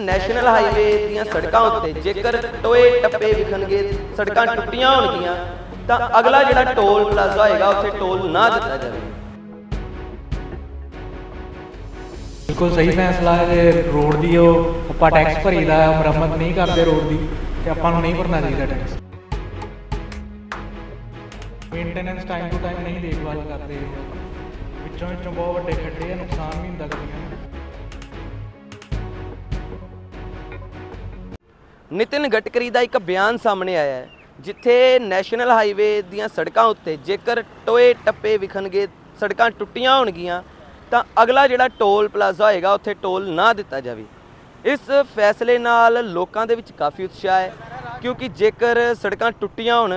National highway ਦੀਆਂ ਸੜਕਾਂ ਉੱਤੇ ਜੇਕਰ ਟੋਏ ਟੱਪੇ ਵਿਖਣਗੇ ਸੜਕਾਂ ਟੁੱਟੀਆਂ ਹੋਣਗੀਆਂ ਤਾਂ ਅਗਲਾ ਜਿਹੜਾ ਟੋਲ ਪਲਾਜ਼ਾ ਹੋਏਗਾ ਉੱਥੇ ਟੋਲ ਨਾ ਦਿੱਤਾ ਜਾਵੇ। ਬਿਲਕੁਲ ਸਹੀ ਫੈਸਲਾ ਹੈ ਜੇ ਰੋਡ ਦੀ ਉਹ ਆਪਾਂ ਟੈਕਸ ਭਰੀਦਾ ਹੈ, ਮੁਰੰਮਤ ਨਹੀਂ ਕਰਦੇ ਰੋਡ ਦੀ ਤੇ ਆਪਾਂ ਨੂੰ ਨਹੀਂ ਭਰਨਾ ਚਾਹੀਦਾ tax maintenance time to time ਨਹੀਂ ਦੇਖਭਾਲ ਕਰਦੇ। ਵਿੱਚੋਂ ਵਿੱਚੋਂ ਬਹੁਤ ਵੱਡੇ ਖੱਡੇ ਆ ਨੁਕਸਾਨ ਵੀ ਹੁੰਦਾ ਗੱਡੀਆਂ ਨਿਤਿਨ ਗਟਕਰੀ ਦਾ ਇੱਕ ਬਿਆਨ ਸਾਹਮਣੇ ਆਇਆ ਹੈ, ਜਿੱਥੇ ਨੈਸ਼ਨਲ ਹਾਈਵੇ ਦੀਆਂ ਸੜਕਾਂ ਉੱਤੇ ਜੇਕਰ ਟੋਏ ਟੱਪੇ ਵਿਖਣਗੇ, ਸੜਕਾਂ ਟੁੱਟੀਆਂ ਹੋਣਗੀਆਂ, ਤਾਂ ਅਗਲਾ ਜਿਹੜਾ ਟੋਲ ਪਲਾਜ਼ਾ ਹੋਏਗਾ, ਉੱਥੇ ਟੋਲ ਨਾ ਦਿੱਤਾ ਜਾਵੇ। ਇਸ ਫੈਸਲੇ ਨਾਲ ਲੋਕਾਂ ਦੇ ਵਿੱਚ ਕਾਫੀ ਉਤਸ਼ਾਹ ਹੈ, ਕਿਉਂਕਿ ਜੇਕਰ ਸੜਕਾਂ ਟੁੱਟੀਆਂ ਹੋਣ,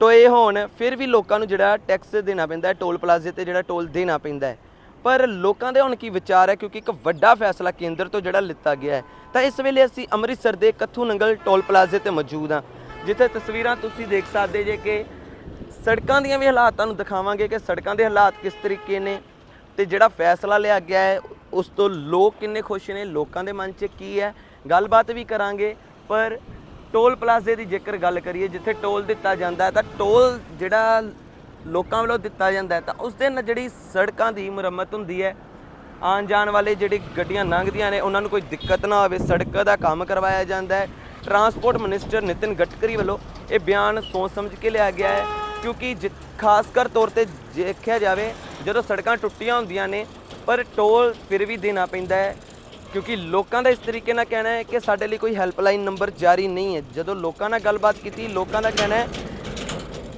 ਟੋਏ ਹੋਣ, ਫਿਰ ਵੀ ਲੋਕਾਂ ਨੂੰ ਜਿਹੜਾ ਟੈਕਸ ਦੇਣਾ ਪੈਂਦਾ ਹੈ, ਟੋਲ ਪਲਾਜ਼ੇ ਤੇ ਜਿਹੜਾ ਟੋਲ ਦੇਣਾ ਪੈਂਦਾ ਹੈ। ਪਰ ਲੋਕਾਂ ਦੇ ਹੁਣ ਕੀ ਵਿਚਾਰ ਹੈ? ਕਿਉਂਕਿ ਇੱਕ ਵੱਡਾ ਫੈਸਲਾ ਕੇਂਦਰ ਤੋਂ ਜਿਹੜਾ ਲਿੱਤਾ ਗਿਆ ਹੈ। ਤਾਂ ਇਸ ਵੇਲੇ ਅਸੀਂ ਅੰਮ੍ਰਿਤਸਰ ਦੇ ਕੱਥੂ ਨੰਗਲ ਟੋਲ ਪਲਾਜ਼ੇ ਤੇ ਮੌਜੂਦ ਹਾਂ। ਜਿੱਥੇ ਤਸਵੀਰਾਂ ਤੁਸੀਂ ਦੇਖ ਸਕਦੇ ਜੇ ਕਿ ਸੜਕਾਂ ਦੀਆਂ ਵੀ ਹਾਲਾਤਾਂ ਨੂੰ ਦਿਖਾਵਾਂਗੇ ਕਿ ਸੜਕਾਂ ਦੇ ਹਾਲਾਤ ਕਿਸ ਤਰੀਕੇ ਨੇ ਤੇ ਜਿਹੜਾ ਫੈਸਲਾ ਲਿਆ ਗਿਆ ਹੈ, ਉਸ ਤੋਂ ਲੋਕ ਕਿੰਨੇ ਖੁਸ਼ ਨੇ, ਲੋਕਾਂ ਦੇ ਮਨ 'ਚ ਕੀ ਹੈ? ਗੱਲਬਾਤ ਵੀ ਕਰਾਂਗੇ। ਪਰ ਟੋਲ ਪਲਾਜ਼ੇ ਦੀ ਜੇਕਰ ਗੱਲ ਕਰੀਏ, ਜਿੱਥੇ ਟੋਲ ਦਿੱਤਾ ਜਾਂਦਾ ਹੈ, ਤਾਂ ਟੋਲ ਜਿਹੜਾ ਲੋਕਾਂ ਵੱਲੋਂ ਦਿੱਤਾ ਜਾਂਦਾ ਤਾਂ ਉਸ ਦੇ ਨਾਲ ਜਿਹੜੀ ਸੜਕਾਂ ਦੀ ਮੁਰੰਮਤ ਹੁੰਦੀ ਹੈ, ਆਉਣ ਜਾਣ ਵਾਲੇ ਜਿਹੜੇ ਗੱਡੀਆਂ ਲੰਘਦੀਆਂ ਨੇ, ਉਹਨਾਂ ਨੂੰ ਕੋਈ ਦਿੱਕਤ ਨਾ ਹੋਵੇ ਸੜਕ ਦਾ ਕੰਮ ਕਰਵਾਇਆ ਜਾਂਦਾ ਹੈ। ਟਰਾਂਸਪੋਰਟ ਮਿਨਿਸਟਰ ਨਿਤਿਨ ਗਡਕਰੀ ਵੱਲੋਂ ਇਹ ਬਿਆਨ ਸੋਚ ਸਮਝ ਕੇ ਲਿਆ ਗਿਆ ਹੈ, ਕਿਉਂਕਿ ਜਿ- ਖਾਸ ਕਰ ਤੌਰ ਤੇ ਦੇਖਿਆ ਜਾਵੇ, ਜਦੋਂ ਸੜਕਾਂ ਟੁੱਟੀਆਂ ਹੁੰਦੀਆਂ ਨੇ, ਪਰ ਟੋਲ ਫਿਰ ਵੀ ਦੇਣਾ ਪੈਂਦਾ ਹੈ, ਕਿਉਂਕਿ ਲੋਕਾਂ ਦਾ ਇਸ ਤਰੀਕੇ ਨਾਲ ਕਹਿਣਾ ਹੈ ਕਿ ਸਾਡੇ ਲਈ ਕੋਈ ਹੈਲਪਲਾਈਨ ਨੰਬਰ ਜਾਰੀ ਨਹੀਂ ਹੈ। ਜਦੋਂ ਲੋਕਾਂ ਨਾਲ ਗੱਲਬਾਤ ਕੀਤੀ, ਲੋਕਾਂ ਦਾ ਕਹਿਣਾ ਹੈ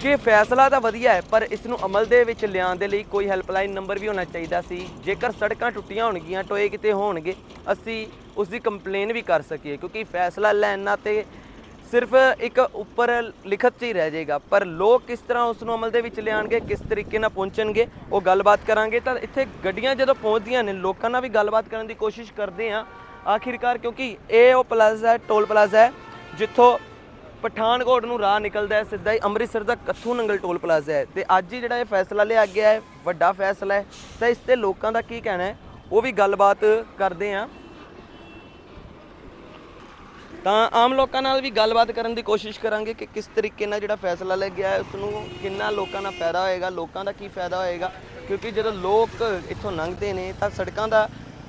ਕਿ ਫੈਸਲਾ ਤਾਂ ਵਧੀਆ ਹੈ, ਪਰ ਇਸ ਨੂੰ ਅਮਲ ਦੇ ਵਿੱਚ ਲਿਆਉਣ ਦੇ ਲਈ ਕੋਈ ਹੈਲਪਲਾਈਨ ਨੰਬਰ ਵੀ ਹੋਣਾ ਚਾਹੀਦਾ ਸੀ। ਜੇਕਰ ਸੜਕਾਂ ਟੁੱਟੀਆਂ ਹੋਣਗੀਆਂ, ਟੋਏ ਕਿਤੇ ਹੋਣਗੇ, ਅਸੀਂ ਉਸ ਦੀ ਕੰਪਲੇਨ ਵੀ ਕਰ ਸਕੀਏ, ਕਿਉਂਕਿ ਫੈਸਲਾ ਲੈਣਾ ਤੇ ਸਿਰਫ ਇੱਕ ਉੱਪਰ ਲਿਖਤ 'ਚ ਹੀ ਰਹਿ ਜਾਏਗਾ। ਪਰ ਲੋਕ ਕਿਸ ਤਰ੍ਹਾਂ ਉਸ ਨੂੰ ਅਮਲ ਦੇ ਵਿੱਚ ਲਿਆਣਗੇ ਕਿਸ ਤਰੀਕੇ ਨਾਲ ਪਹੁੰਚਣਗੇ, ਉਹ ਗੱਲਬਾਤ ਕਰਾਂਗੇ। ਤਾਂ ਇੱਥੇ ਗੱਡੀਆਂ ਜਦੋਂ ਪਹੁੰਚਦੀਆਂ ਨੇ, ਲੋਕਾਂ ਨਾਲ ਵੀ ਗੱਲਬਾਤ ਕਰਨ ਦੀ ਕੋਸ਼ਿਸ਼ ਕਰਦੇ ਆ ਆਖਿਰਕਾਰ ਕਿਉਂਕਿ ਇਹ ਉਹ ਪਲਾਜ਼ਾ ਹੈ ਟੋਲ ਪਲਾਜ਼ਾ ਹੈ, ਜਿੱਥੋਂ ਪਠਾਨਕੋਟ ਨੂੰ ਰਾਹ ਨਿਕਲਦਾ ਹੈ, ਸਿੱਧਾ ਹੀ ਅੰਮ੍ਰਿਤਸਰ ਦਾ ਕੱਥੂ ਨੰਗਲ ਟੋਲ ਪਲਾਜ਼ਾ ਹੈ ਤੇ ਅੱਜ ਹੀ ਜਿਹੜਾ ਇਹ ਫੈਸਲਾ ਲਿਆ ਗਿਆ ਹੈ, ਵੱਡਾ ਫੈਸਲਾ ਹੈ, ਤਾਂ ਇਸ ਤੇ ਲੋਕਾਂ ਦਾ ਕੀ ਕਹਿਣਾ ਹੈ, ਉਹ ਵੀ ਗੱਲਬਾਤ ਕਰਦੇ ਆ ਤਾਂ ਆਮ ਲੋਕਾਂ ਨਾਲ ਵੀ ਗੱਲਬਾਤ ਕਰਨ ਦੀ ਕੋਸ਼ਿਸ਼ ਕਰਾਂਗੇ ਕਿ ਕਿਸ ਤਰੀਕੇ ਨਾਲ ਜਿਹੜਾ ਫੈਸਲਾ ਲਿਆ ਗਿਆ ਹੈ ਉਸ ਨੂੰ ਕਿੰਨਾ ਲੋਕਾਂ ਨਾਲ ਫਾਇਦਾ ਹੋਏਗਾ, ਲੋਕਾਂ ਦਾ ਕੀ ਫਾਇਦਾ ਹੋਏਗਾ, ਕਿਉਂਕਿ ਜਦੋਂ ਲੋਕ ਇੱਥੋਂ ਲੰਘਦੇ ਨੇ ਤਾਂ ਸੜਕਾਂ ਦਾ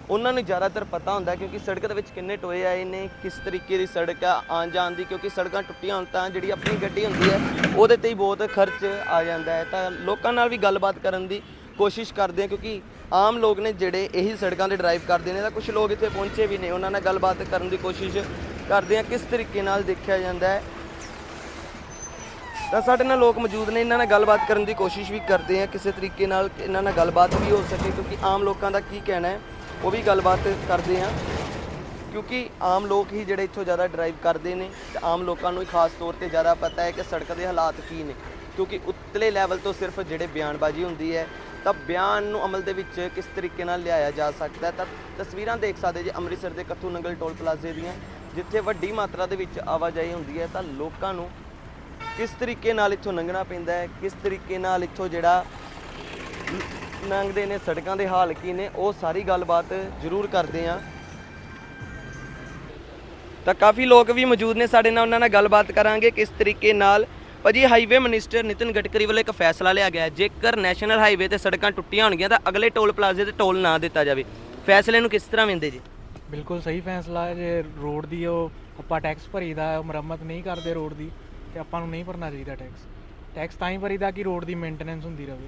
ਉਹਨਾਂ ਨੂੰ ਜ਼ਿਆਦਾਤਰ ਪਤਾ ਹੁੰਦਾ ਕਿਉਂਕਿ ਸੜਕ ਦੇ ਵਿੱਚ ਕਿੰਨੇ ਟੋਏ ਆਏ ਨੇ, ਕਿਸ ਤਰੀਕੇ ਦੀ ਸੜਕ ਆ, ਆਉਣ ਜਾਣ ਦੀ, ਕਿਉਂਕਿ ਸੜਕਾਂ ਟੁੱਟੀਆਂ ਹੋਣ ਤਾਂ ਜਿਹੜੀ ਆਪਣੀ ਗੱਡੀ ਹੁੰਦੀ ਹੈ, ਉਹਦੇ ਤੇ ਹੀ ਬਹੁਤ ਖਰਚ ਆ ਜਾਂਦਾ ਹੈ। ਤਾਂ ਲੋਕਾਂ ਨਾਲ ਵੀ ਗੱਲਬਾਤ ਕਰਨ ਦੀ ਕੋਸ਼ਿਸ਼ ਕਰਦੇ ਆ ਕਿਉਂਕਿ ਆਮ ਲੋਕ ਨੇ ਜਿਹੜੇ ਇਹੀ ਸੜਕਾਂ ਤੇ ਡਰਾਈਵ ਕਰਦੇ ਨੇ ਤਾਂ ਕੁਝ ਲੋਕ ਇੱਥੇ ਪਹੁੰਚੇ ਵੀ ਨੇ, ਉਹਨਾਂ ਨਾਲ ਗੱਲਬਾਤ ਕਰਨ ਦੀ ਕੋਸ਼ਿਸ਼ ਕਰਦੇ ਆ ਕਿਸ ਤਰੀਕੇ ਨਾਲ ਦੇਖਿਆ ਜਾਂਦਾ ਹੈ। ਤਾਂ ਸਾਡੇ ਨਾਲ ਲੋਕ ਮੌਜੂਦ ਨੇ, ਇਹਨਾਂ ਨਾਲ ਗੱਲਬਾਤ ਕਰਨ ਦੀ ਕੋਸ਼ਿਸ਼ ਵੀ ਕਰਦੇ ਆ ਕਿਸੇ ਤਰੀਕੇ ਨਾਲ ਇਹਨਾਂ ਨਾਲ ਗੱਲਬਾਤ ਵੀ ਹੋ ਸਕੇ ਕਿਉਂਕਿ ਆਮ ਲੋਕਾਂ ਦਾ ਕੀ ਕਹਿਣਾ ਹੈ। ਉਹ ਵੀ ਗੱਲਬਾਤ ਕਰਦੇ ਆ ਕਿਉਂਕਿ ਆਮ ਲੋਕ ਹੀ ਜਿਹੜੇ ਇੱਥੋਂ ਜ਼ਿਆਦਾ ਡਰਾਈਵ ਕਰਦੇ ਨੇ ਤੇ ਆਮ ਲੋਕਾਂ ਨੂੰ ਹੀ ਖਾਸ ਤੌਰ ਤੇ ਜ਼ਿਆਦਾ ਪਤਾ ਹੈ ਕਿ ਸੜਕ ਦੇ ਹਾਲਾਤ ਕੀ ਨੇ। ਕਿਉਂਕਿ ਉੱਤਲੇ ਲੈਵਲ ਤੋਂ ਸਿਰਫ ਜਿਹੜੇ ਬਿਆਨਬਾਜ਼ੀ ਹੁੰਦੀ ਹੈ, ਤਾਂ ਬਿਆਨ ਨੂੰ ਅਮਲ ਦੇ ਵਿੱਚ ਕਿਸ ਤਰੀਕੇ ਨਾਲ ਲਿਆਇਆ ਜਾ ਸਕਦਾ ਤਾਂ ਤਸਵੀਰਾਂ ਦੇਖ ਸਕਦੇ ਜੇ ਅੰਮ੍ਰਿਤਸਰ ਦੇ ਕੱਥੂ ਨੰਗਲ ਟੋਲ ਪਲਾਜ਼ੇ ਦੀਆਂ, ਜਿੱਥੇ ਵੱਡੀ ਮਾਤਰਾ ਦੇ ਵਿੱਚ ਆਵਾਜਾਈ ਹੁੰਦੀ ਹੈ, ਤਾਂ ਲੋਕਾਂ ਨੂੰ ਕਿਸ ਤਰੀਕੇ ਨਾਲ ਇੱਥੋਂ ਲੰਘਣਾ ਪੈਂਦਾ ਹੈ, ਕਿਸ ਤਰੀਕੇ ਨਾਲ ਇੱਥੋਂ ਜਿਹੜਾ ਲੰਘਦੇ ਨੇ ਸੜਕਾਂ ਦੇ ਹਾਲ ਕੀ ਨੇ ਉਹ ਸਾਰੀ ਗੱਲਬਾਤ ਜ਼ਰੂਰ ਕਰਦੇ ਆ ਤਾਂ ਕਾਫੀ ਲੋਕ ਵੀ ਮੌਜੂਦ ਨੇ ਸਾਡੇ ਨਾਲ ਉਹਨਾਂ ਨਾਲ ਗੱਲਬਾਤ ਕਰਾਂਗੇ ਕਿਸ ਤਰੀਕੇ ਨਾਲ। ਭਾਜੀ ਹਾਈਵੇ ਮਿਨਿਸਟਰ ਨਿਤਿਨ ਗਡਕਰੀ ਵੱਲੋਂ ਇੱਕ ਫੈਸਲਾ ਲਿਆ ਗਿਆ ਜੇਕਰ ਨੈਸ਼ਨਲ ਹਾਈਵੇ ਤੇ ਸੜਕਾਂ ਟੁੱਟੀਆਂ ਹੋਣਗੀਆਂ ਤਾਂ ਅਗਲੇ ਟੋਲ ਪਲਾਜ਼ੇ ਤੇ ਟੋਲ ਨਾ ਦਿੱਤਾ ਜਾਵੇ। ਫੈਸਲੇ ਨੂੰ ਕਿਸ ਤਰ੍ਹਾਂ ਵੇਂਦੇ ਜੀ? ਬਿਲਕੁਲ ਸਹੀ ਫੈਸਲਾ ਹੈ ਜੇ ਰੋਡ ਦੀ ਉਹ ਆਪਾਂ ਟੈਕਸ ਭਰੀਦਾ ਹੈ, ਮੁਰੰਮਤ ਨਹੀਂ ਕਰਦੇ ਰੋਡ ਦੀ ਤੇ ਆਪਾਂ ਨੂੰ ਨਹੀਂ ਭਰਨਾ ਚਾਹੀਦਾ ਟੈਕਸ ਟੈਕਸ ਤਾਂ ਹੀ ਭਰੀਦਾ ਕਿ ਰੋਡ ਦੀ ਮੇਨਟੇਨੈਂਸ ਹੁੰਦੀ ਰਹੇ।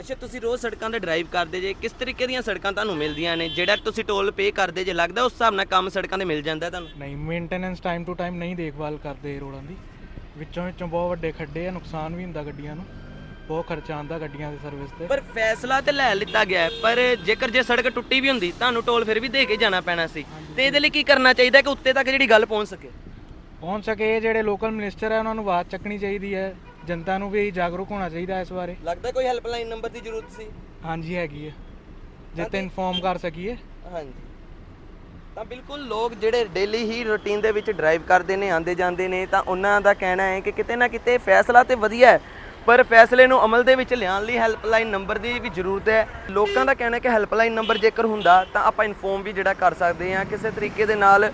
ਅੱਛਾ ਤੁਸੀਂ ਰੋਜ਼ ਸੜਕਾਂ ਤੇ ਡਰਾਈਵ ਕਰਦੇ ਜੇ ਕਿਸ ਤਰੀਕੇ ਦੀਆਂ ਸੜਕਾਂ ਤੁਹਾਨੂੰ ਮਿਲਦੀਆਂ ਨੇ? ਜਿਹੜਾ ਤੁਸੀਂ ਟੋਲ ਪੇ ਕਰਦੇ ਜੇ ਲੱਗਦਾ ਉਸ ਹਿਸਾਬ ਨਾਲ ਕੰਮ ਸੜਕਾਂ ਤੇ ਮਿਲ ਜਾਂਦਾ ਤੁਹਾਨੂੰ? ਨਹੀਂ ਮੇਨਟੇਨੈਂਸ ਟਾਈਮ ਟੂ ਟਾਈਮ ਨਹੀਂ ਦੇਖਭਾਲ ਕਰਦੇ ਰੋਡਾਂ ਦੀ। ਵਿੱਚੋਂ ਵਿੱਚੋਂ ਬਹੁਤ ਵੱਡੇ ਖੱਡੇ ਆ ਨੁਕਸਾਨ ਵੀ ਹੁੰਦਾ ਗੱਡੀਆਂ ਨੂੰ। ਬਹੁਤ ਖਰਚਾ ਆਉਂਦਾ ਗੱਡੀਆਂ ਦੀ ਸਰਵਿਸ ਤੇ। ਪਰ ਫੈਸਲਾ ਤੇ ਲੈ ਲਿੱਤਾ ਗਿਆ ਹੈ, ਪਰ ਜੇਕਰ ਜੇ ਸੜਕ ਟੁੱਟੀ ਵੀ ਹੁੰਦੀ ਤੁਹਾਨੂੰ ਟੋਲ ਫਿਰ ਵੀ ਦੇ ਕੇ ਜਾਣਾ ਪੈਣਾ ਸੀ। ਤੇ ਇਹਦੇ ਲਈ ਕੀ ਕਰਨਾ ਚਾਹੀਦਾ ਕਿ ਉੱਤੇ ਤੱਕ ਜਿਹੜੀ ਗੱਲ ਪਹੁੰਚ ਸਕੇ? ਪਹੁੰਚ ਸਕੇ ਇਹ ਜਿਹੜੇ ਲੋਕਲ ਮਿਨਿਸਟਰ ਹੈ ਉਹਨਾਂ ਨੂੰ ਆਵਾਜ਼ ਚੱਕਣੀ ਚਾਹੀਦੀ ਹੈ। ਜਨਤਾ ਨੂੰ ਵੀ ਜਾਗਰੂਕ ਹੋਣਾ ਚਾਹੀਦਾ ਇਸ ਬਾਰੇ। ਲੱਗਦਾ ਕੋਈ ਹੈਲਪਲਾਈਨ ਨੰਬਰ ਦੀ ਜ਼ਰੂਰਤ ਸੀ? ਹਾਂਜੀ ਹੈਗੀ ਹੈ ਜਿੱਤੇ ਇਨਫੋਰਮ ਕਰ ਸਕੀਏ। ਹਾਂਜੀ। ਤਾਂ ਬਿਲਕੁਲ ਲੋਕ ਜਿਹੜੇ ਡੇਲੀ ਹੀ ਰੁਟੀਨ ਦੇ ਵਿੱਚ ਡਰਾਈਵ ਕਰਦੇ ਨੇ ਆਂਦੇ ਜਾਂਦੇ ਨੇ ਤਾਂ ਉਹਨਾਂ ਦਾ ਕਹਿਣਾ ਹੈ ਕਿ ਕਿਤੇ ਨਾ ਕਿਤੇ ਫੈਸਲਾ ਤੇ ਵਧੀਆ ਹੈ। ਪਰ ਫੈਸਲੇ ਨੂੰ ਅਮਲ ਦੇ ਵਿੱਚ ਲਿਆਉਣ ਲਈ ਹੈਲਪਲਾਈਨ ਨੰਬਰ ਦੀ ਵੀ ਜ਼ਰੂਰਤ ਹੈ। ਲੋਕਾਂ ਦਾ ਕਹਿਣਾ ਹੈ ਕਿ ਹੈਲਪਲਾਈਨ ਨੰਬਰ ਜੇਕਰ ਹੁੰਦਾ ਤਾਂ ਆਪਾਂ ਇਨਫੋਰਮ ਵੀ ਜਿਹੜਾ ਕਰ ਸਕਦੇ ਹਾਂ। ਕਿਸੇ ਤਰੀਕੇ ਦੇ ਨਾਲ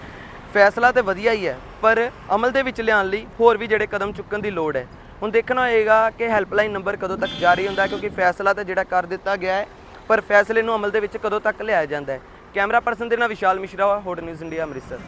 ਫੈਸਲਾ ਤੇ ਵਧੀਆ ਹੀ ਹੈ। ਪਰ ਅਮਲ ਦੇ ਵਿੱਚ ਲਿਆਉਣ ਲਈ ਹੋਰ ਵੀ ਜਿਹੜੇ ਕਦਮ ਚੁੱਕਣ ਦੀ ਲੋੜ ਹੈ। ਹੁਣ ਦੇਖਣਾ ਹੋਏਗਾ ਕਿ ਹੈਲਪਲਾਈਨ ਨੰਬਰ ਕਦੋਂ ਤੱਕ ਜਾਰੀ ਹੁੰਦਾ ਕਿਉਂਕਿ ਫੈਸਲਾ ਤਾਂ ਜਿਹੜਾ ਕਰ ਦਿੱਤਾ ਗਿਆ ਹੈ, ਪਰ ਫੈਸਲੇ ਨੂੰ ਅਮਲ ਦੇ ਵਿੱਚ ਕਦੋਂ ਤੱਕ ਲਿਆਇਆ ਜਾਂਦਾ ਹੈ। ਕੈਮਰਾ ਪਰਸਨ ਦੇ ਨਾਲ Vishal Mishra hot news India Amritsar.